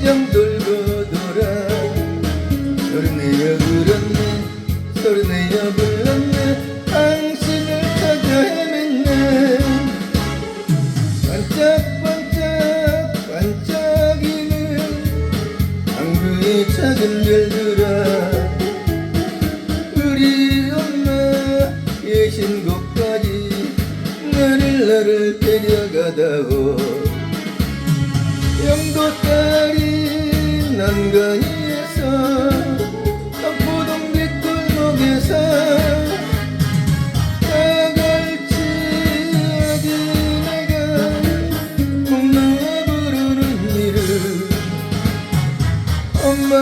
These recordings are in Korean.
인형 들고 돌아. 서른에여 불렀네 서른에여 불렀네. 당신을 찾아 헤맸네. 반짝반짝 반짝이는 당구의 작은 별들아 우리 엄마 계신 곳까지 나를 나를 데려가다오. 영도 딸이 난간이에서 떡부동 뒷골목에서 나갈지 어디 내가 콩나와 부르는 일을 엄마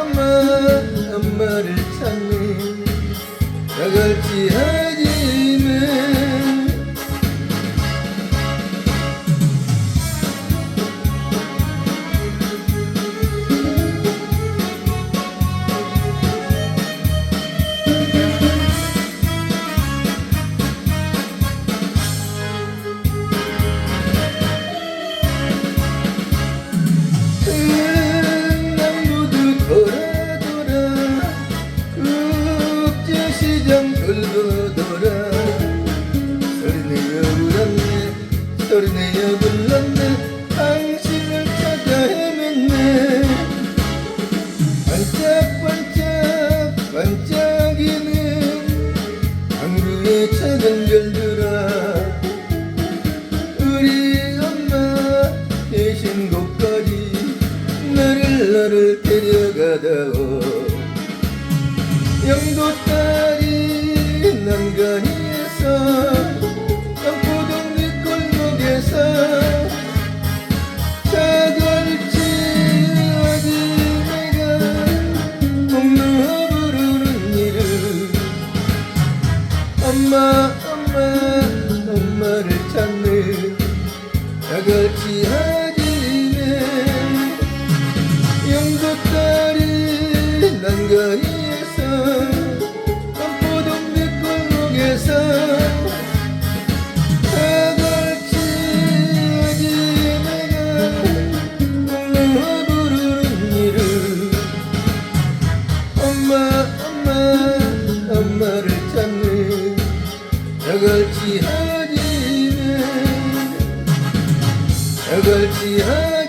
엄마 엄마를 찾네. 나갈지 불렀네. 소리내어 불렀네. 당신을 찾아 헤맸네. 반짝반짝 반짝이는 항구의 작은 별들아 우리 엄마 계신 곳까지 나를 나를 데려가다오. 영도 딸 엄마 엄마 엄마를 찾네 나같이 하 나같이 하지네 나같이 하지네